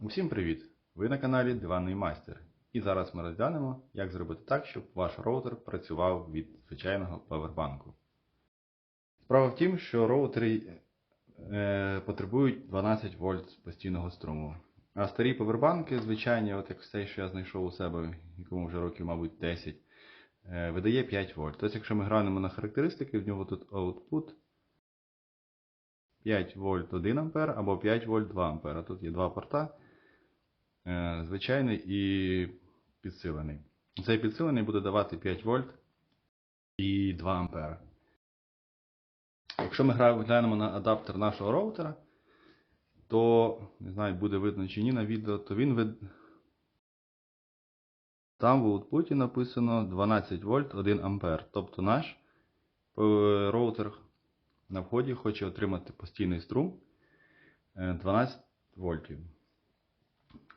Усім привіт! Ви на каналі Диванний Майстер. І зараз ми розглянемо, як зробити так, щоб ваш роутер працював від звичайного павербанку. Справа в тім, що роутери е, потребують 12 вольт постійного струму. А старі павербанки, звичайні, от як цей, що я знайшов у себе, якому вже років, мабуть, 10, е, видає 5 вольт. Тобто, якщо ми глянемо на характеристики, в нього тут output 5 вольт 1 ампер або 5 вольт 2 ампера. Тут є два порта. Е, Звичайний і підсилений. Цей підсилений буде давати 5 вольт і 2 ампера. Якщо ми глянемо на адаптер нашого роутера, то не знаю, буде видно чи ні на відео, то він вид... Там в output написано 12 вольт 1 ампер. Тобто наш е, роутер на вході хоче отримати постійний струм е, 12 вольтів.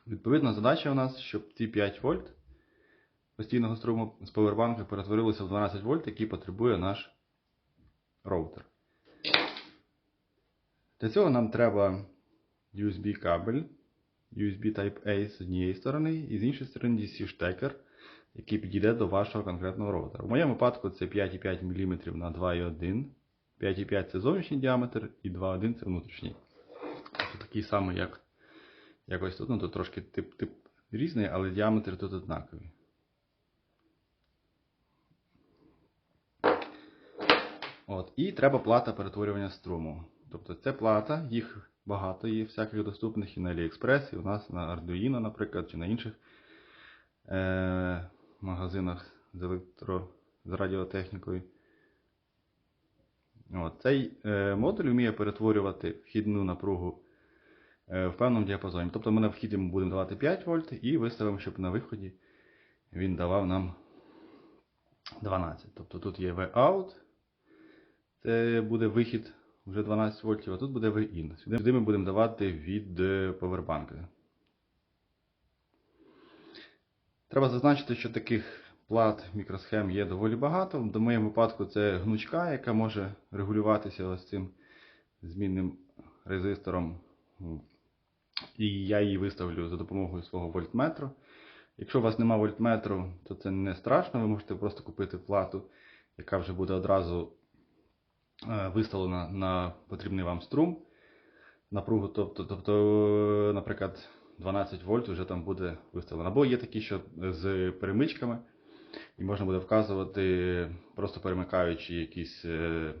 Відповідна задача у нас, щоб ці 5 вольт постійного струму з повербанка перетворилися в 12 вольт, який потребує наш роутер. Для цього нам треба USB кабель, USB Type-A з однієї сторони, і з іншої сторони DC штекер, який підійде до вашого конкретного роутера. В моєму випадку це 5,5 мм на 2,1 5,5 це зовнішній діаметр і 2,1 це внутрішній. Це такий самий, як якось тут. Ну, тут трошки тип, тип різний, але діаметр тут однаковий. От, І треба плата перетворювання струму. Тобто це плата, їх багато є всяких доступних і на AliExpress, і у нас на Arduino, наприклад, чи на інших е- магазинах з електро з радіотехнікою. От, Цей е, модуль вміє перетворювати вхідну напругу в певному діапазоні. Тобто ми на вхіді будемо давати 5 вольт і виставимо, щоб на виході він давав нам 12. Тобто тут є V-out, це буде вихід вже 12 вольтів, а тут буде V-in. Сюди, ми будемо давати від е, повербанка. Треба зазначити, що таких плат мікросхем є доволі багато. В моєму випадку це гнучка, яка може регулюватися ось цим змінним резистором. І я її виставлю за допомогою свого вольтметру. Якщо у вас немає вольтметру, то це не страшно. Ви можете просто купити плату, яка вже буде одразу е, виставлена на потрібний вам струм. Напругу, тобто, тобто, наприклад, 12 вольт вже там буде виставлено. Або є такі, що з перемичками. І можна буде вказувати, просто перемикаючи якісь е,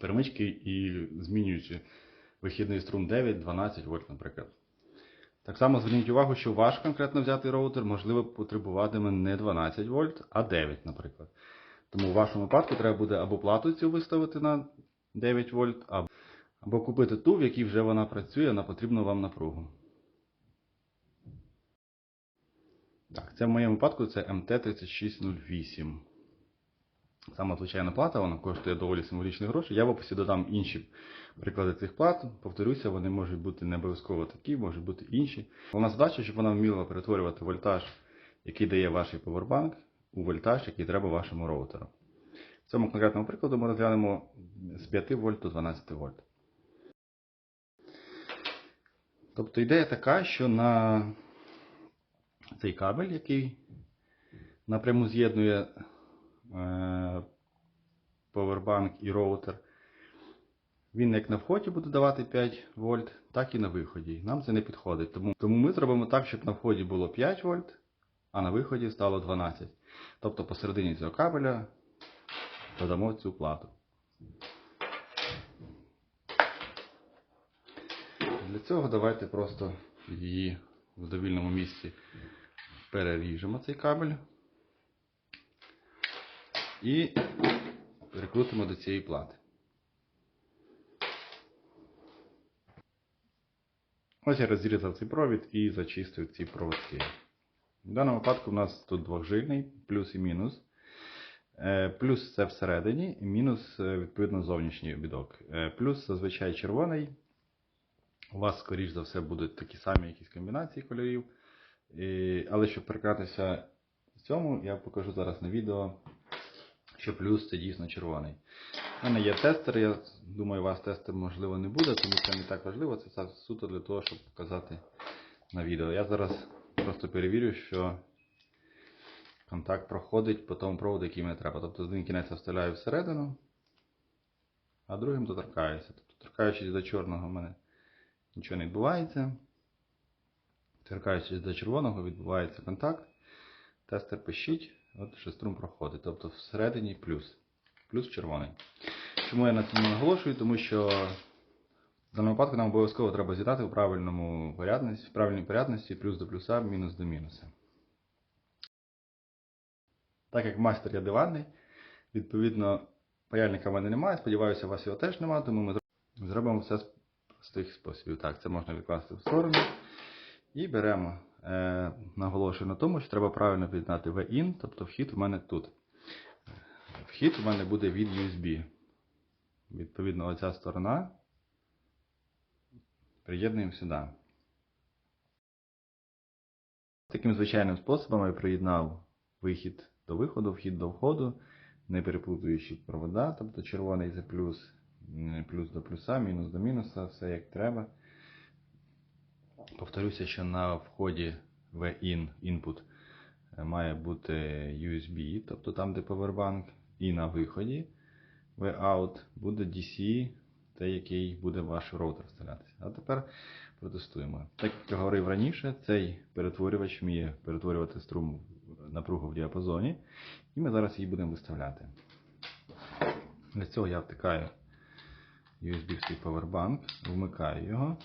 перемички і змінюючи вихідний струм 9-12 вольт, наприклад. Так само зверніть увагу, що ваш конкретно взятий роутер, можливо, потребуватиме не 12 вольт, а 9, наприклад. Тому в вашому випадку треба буде або плату цю виставити на 9 вольт, або, або купити ту, в якій вже вона працює на потрібну вам напругу. Так, це в моєму випадку це МТ3608. Сама звичайна плата, вона коштує доволі символічні гроші. Я в описі інші приклади цих плат. Повторюся, вони можуть бути не обов'язково такі, можуть бути інші. Головна задача, щоб вона вміла перетворювати вольтаж, який дає ваш поwerbank, у вольтаж, який треба вашому роутеру. В цьому конкретному прикладу ми розглянемо з 5 вольт до 12 вольт. Тобто ідея така, що на цей кабель, який напряму з'єднує повербанк і роутер. Він як на вході буде давати 5 вольт, так і на виході. Нам це не підходить. Тому, тому ми зробимо так, щоб на вході було 5 вольт, а на виході стало 12. Тобто посередині цього кабеля додамо цю плату. Для цього давайте просто її в довільному місці переріжемо цей кабель і перекрутимо до цієї плати. Ось я розрізав цей провід і зачистив ці проводки. В даному випадку у нас тут двохжильний, плюс і мінус. Е, Плюс це всередині, і мінус, е, відповідно, зовнішній обідок. Е, Плюс зазвичай червоний. У вас, скоріш за все, будуть такі самі якісь комбінації кольорів. Але щоб перекратися в цьому, я покажу зараз на відео, що плюс це дійсно червоний. У мене є тестер, я думаю, у вас тестер можливо не буде, тому це не так важливо. Це суто для того, щоб показати на відео. Я зараз просто перевірю, що контакт проходить по тому проводу, який мені треба. Тобто один кінець я вставляю всередину, а другим доторкаюся. Тобто, торкаючись до чорного, в мене нічого не відбувається. Торкаючись до червоного, відбувається контакт. Тестер пищить, от що струм проходить. Тобто всередині плюс. Плюс червоний. Чому я на цьому наголошую? Тому що в даному випадку нам обов'язково треба з'єднати в правильному порядності, в правильній порядності плюс до плюса, мінус до мінуса. Так як майстер я диванний, відповідно, паяльника в мене немає. Сподіваюся, у вас його теж немає, тому ми зробимо все з простих способів. Так, це можна відкласти в сторону. І беремо, е, наголошую на тому, що треба правильно під'єднати V-in, тобто вхід у мене тут. Вхід у мене буде від USB. Відповідно, оця сторона приєднуємо сюди. Таким звичайним способом я приєднав вихід до виходу, вхід до входу, не переплутуючи провода, тобто червоний це плюс, плюс до плюса, мінус до мінуса, все як треба. Повторюся, що на вході V-in input е, має бути USB, тобто там, де Powerbank, і на виході V-out буде DC, той, який буде ваш роутер вставлятися. А тепер протестуємо. Так як я говорив раніше, цей перетворювач вміє перетворювати струм напругу в діапазоні, і ми зараз її будемо виставляти. Для цього я втикаю USB в свій Powerbank, вмикаю його.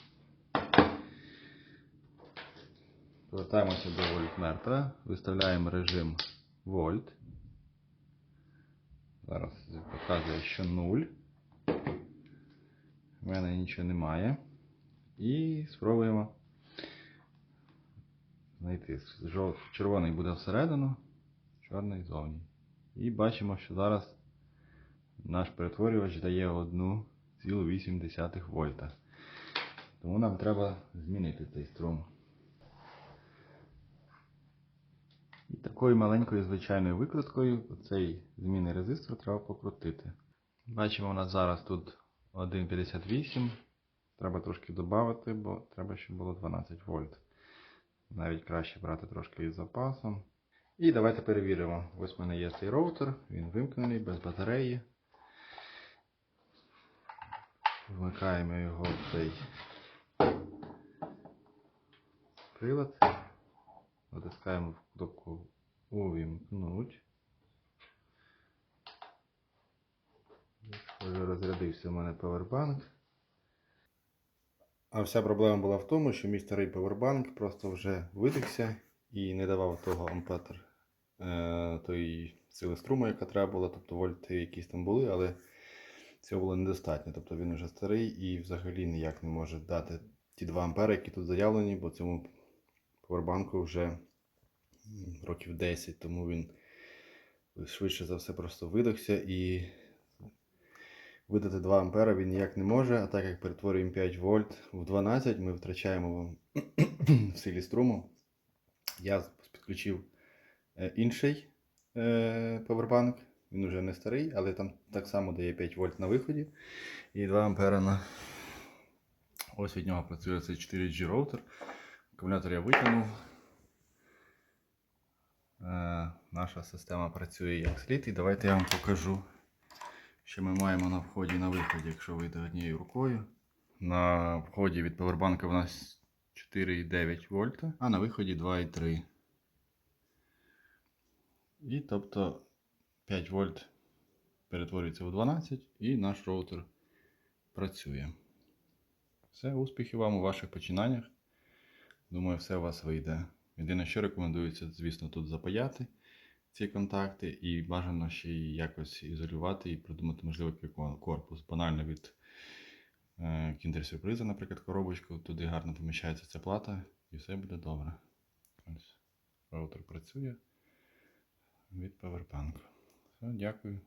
Повертаємося до вольтметра, виставляємо режим вольт. Зараз показує, що 0. У мене нічого немає. І спробуємо знайти. Червоний буде всередину, чорний зовні. І бачимо, що зараз наш перетворювач дає 1,8 вольта. Тому нам треба змінити цей струм. І такою маленькою звичайною викруткою цей змінний резистор треба покрутити. Бачимо, у нас зараз тут 1,58. Треба трошки додати, бо треба, щоб було 12 вольт. Навіть краще брати трошки із запасом. І давайте перевіримо. Ось в мене є цей роутер, він вимкнений без батареї. Вмикаємо його в цей прилад. Натискаємо в кнопку Увімкнуть. Вже розрядився у мене павербанк. А вся проблема була в тому, що мій старий павербанк просто вже видихся і не давав того ампетр е, тої сили струму, яка треба була, тобто вольти якісь там були, але цього було недостатньо. Тобто він вже старий і взагалі ніяк не може дати ті 2 ампери, які тут заявлені, бо цьому павербанку вже років 10, тому він швидше за все просто видохся і видати 2 ампера він ніяк не може, а так як перетворюємо 5 вольт в 12, ми втрачаємо в силі струму. Я підключив е, інший е, павербанк. Він вже не старий, але там так само дає 5 вольт на виході і 2 ампера на. Ось від нього працює цей 4G роутер. Акумулятор я витягнув. Е, наша система працює як слід. І давайте я вам покажу, що ми маємо на вході і на виході, якщо вийде однією рукою. На вході від повербанка у нас 4,9 вольта, а на виході 2,3. І тобто 5 вольт перетворюється в 12 і наш роутер працює. Все, успіхів вам у ваших починаннях. Думаю, все у вас вийде. Єдине, що рекомендується, звісно, тут запаяти ці контакти і бажано ще й якось ізолювати і придумати можливо корпус. Банально від е, кіндер-сюрприза, наприклад, коробочку. Туди гарно поміщається ця плата і все буде добре. Ось, роутер працює від Powerbank. Все, дякую.